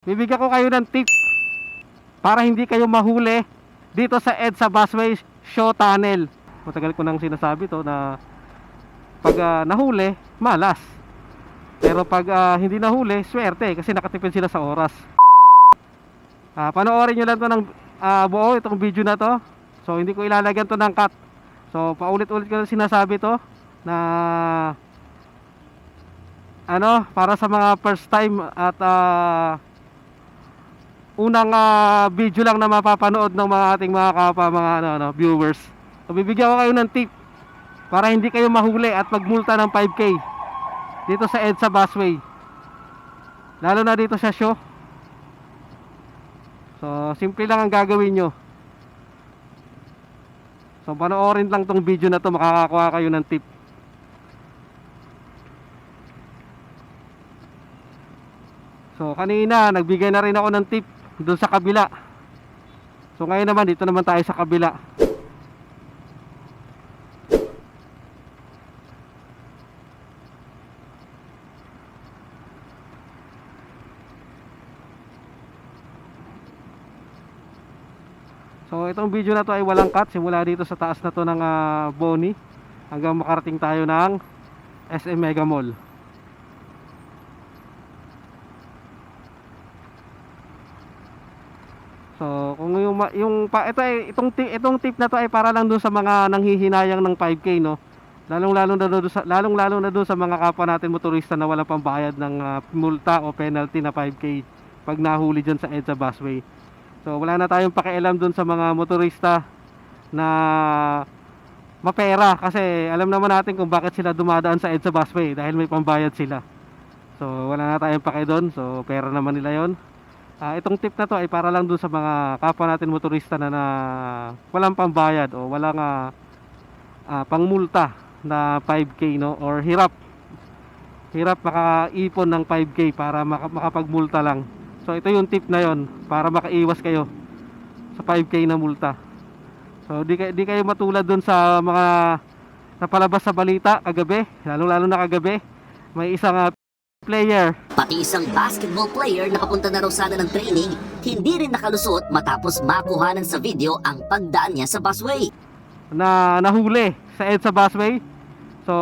Bibigyan ko kayo ng tip para hindi kayo mahuli dito sa EDSA Busway Show Tunnel. Matagal ko nang sinasabi to na pag ah, nahuli, malas. Pero pag ah, hindi nahuli, swerte kasi nakatipid sila sa oras. Ah, panoorin nyo lang to ng ah, buo itong video na to. So hindi ko ilalagyan to ng cut. So paulit-ulit ko na sinasabi to na ano, para sa mga first time at ah, unang ah, video lang na mapapanood ng mga ating mga kapa mga ano, ano, viewers. So bibigyan ko kayo ng tip para hindi kayo mahuli at magmulta ng 5k dito sa EDSA Busway. Lalo na dito sa show. So simple lang ang gagawin nyo. So panoorin lang tong video na to makakakuha kayo ng tip. So kanina nagbigay na rin ako ng tip doon sa kabila. So ngayon naman dito naman tayo sa kabila. So itong video na to ay walang cut simula dito sa taas na to ng ah, Boni hanggang makarating tayo ng SM Mega Mall. So, kung yung yung pa ito ay itong itong tip na to ay para lang doon sa mga nanghihinayang ng 5K no. Lalong-lalo na doon sa lalong-lalo na doon sa mga kapwa natin motorista na walang pambayad ng ah, multa o penalty na 5K pag nahuli diyan sa EDSA busway. So, wala na tayong pakialam doon sa mga motorista na mapera kasi alam naman natin kung bakit sila dumadaan sa EDSA busway dahil may pambayad sila. So, wala na tayong pake doon. So, pera naman nila 'yon. Ah, itong tip na to ay para lang dun sa mga kapwa natin motorista na, na walang pambayad o walang ah, ah, pangmulta na 5k no or hirap hirap makaipon ng 5k para maka- makapagmulta lang. So ito yung tip na yon para makaiwas kayo sa 5k na multa. So di, di kayo matulad dun sa mga napalabas sa balita kagabi, lalo-lalo na kagabi. May isang ah, player Pati isang basketball player na papunta na raw sana ng training, hindi rin nakalusot matapos makuhanan sa video ang pagdaan niya sa busway. na nahuli sa EDSA busway. So,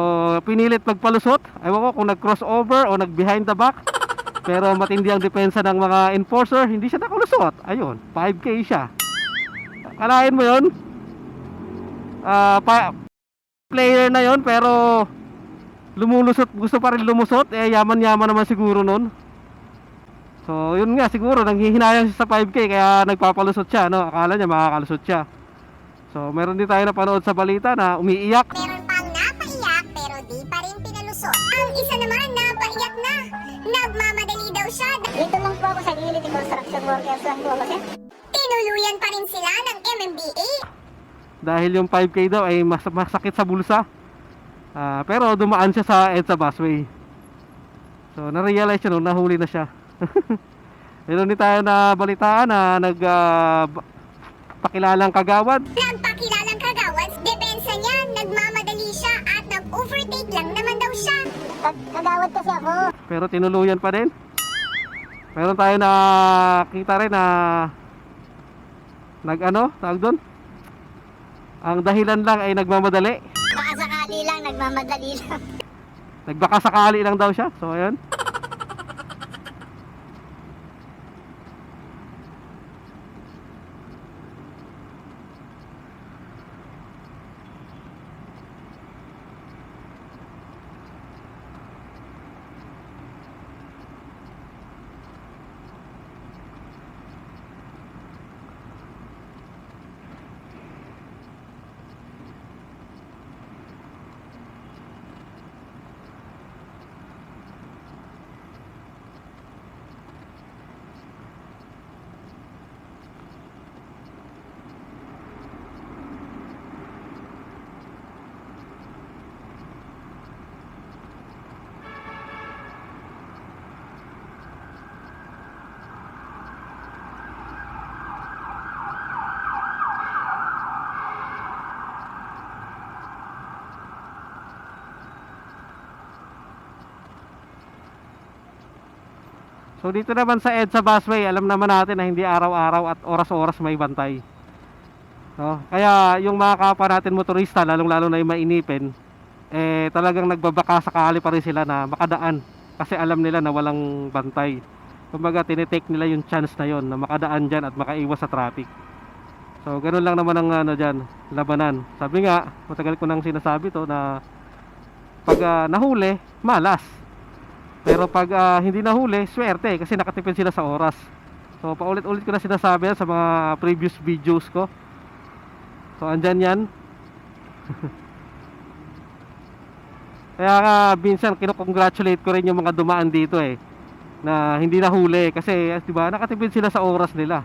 pinilit magpalusot. Ewan ko kung nag-crossover o nag-behind the back. Pero matindi ang depensa ng mga enforcer, hindi siya nakalusot. Ayun, 5K siya. Kalahin mo yon Ah, pa player na yon pero lumulusot, gusto pa rin lumusot. Eh, yaman-yaman naman siguro nun. So, yun nga, siguro, nanghihinayang siya sa 5K, kaya nagpapalusot siya, no? Akala niya makakalusot siya. So, meron din tayo napanood sa balita na umiiyak. Meron pang napaiyak pero di pa rin pinalusot. Ang isa naman napaiyak na. Nagmamadali daw siya. Dito lang po ako sa gilid, construction workers lang po ako, sir. Tinuluyan pa rin sila ng MMDA. dahil yung 5K daw ay mas masakit sa bulsa. Ah, pero dumaan siya sa EDSA busway. So, na-realize siya nung nahuli na siya. Meron din tayo na balitaan na nag ah, pakilalang kagawad. Nagpakilalang kagawad, depensa niya, nagmamadali siya at nag-overtake lang naman daw siya. Kag- Kagawad kasi ako. Pero tinuluyan pa din. Meron tayo na kita rin na nag ano, tawag doon? Ang dahilan lang ay nagmamadali. Nagmamadali lang. Nagbaka sakali lang daw siya. So, ayun. So dito naman sa EDSA busway, alam naman natin na hindi araw-araw at oras-oras may bantay. No? Kaya yung mga kapwa natin motorista, lalong-lalo na yung mainipin, eh talagang nagbabaka sakali pa rin sila na makadaan kasi alam nila na walang bantay. Kumbaga tinitake nila yung chance na yon na makadaan dyan at makaiwas sa traffic. So ganun lang naman ang ano dyan, labanan. Sabi nga, matagal ko nang sinasabi to na pag ah, nahuli, malas. Pero pag ah, hindi nahuli, swerte kasi nakatipid sila sa oras. So paulit-ulit ko na sinasabi yan sa mga previous videos ko. So andyan yan. Kaya nga minsan kinokongratulate ko rin yung mga dumaan dito eh na hindi nahuli kasi eh, 'di ba nakatipid sila sa oras nila.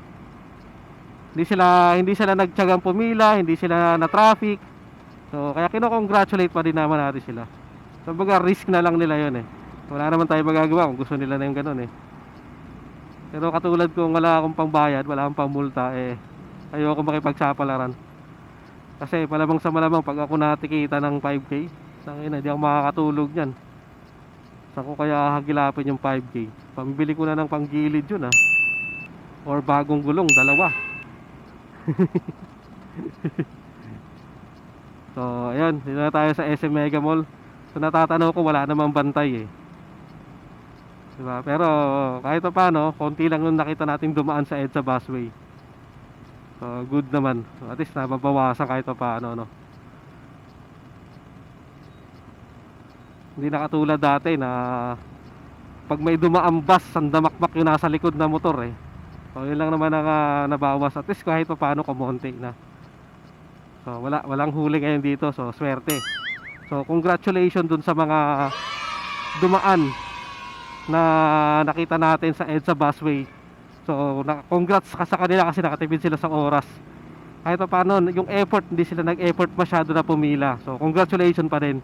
Hindi sila hindi sila nagtiyagang pumila, hindi sila na traffic. So kaya kinokongratulate pa din naman natin sila. So baga risk na lang nila 'yon eh. Wala naman tayo magagawa kung gusto nila na yung ganun eh. Pero katulad kung wala akong pangbayad, wala akong pangmulta eh ayoko makipagsapalaran. Kasi malamang sa malamang pag ako natikita ng 5k, tangina, hindi ako makakatulog niyan. Saan ko kaya hagilapin yung 5k? Pambili ko na ng panggilid yun ah. Or bagong gulong, dalawa. so, ayan, dito na tayo sa SM Mega Mall. So, natatanaw ko, wala namang bantay eh. Diba? Pero, kahit pa paano, konti lang yung nakita natin dumaan sa EDSA busway. So, good naman. At least nababawasan kahit pa paano, no? Hindi na katulad dati na pag may dumaang bus, sandamakmak yung nasa likod na motor eh. So, yun lang naman ang ah, nabawas. At least kahit pa paano kumonti na. So, wala, walang huli ngayon dito. So, swerte. So, congratulations dun sa mga dumaan na nakita natin sa EDSA busway. So, na, congrats ka sa kanila kasi nakatipid sila sa oras. Kahit pa paano, yung effort, hindi sila nag-effort masyado na pumila. So, congratulations pa rin.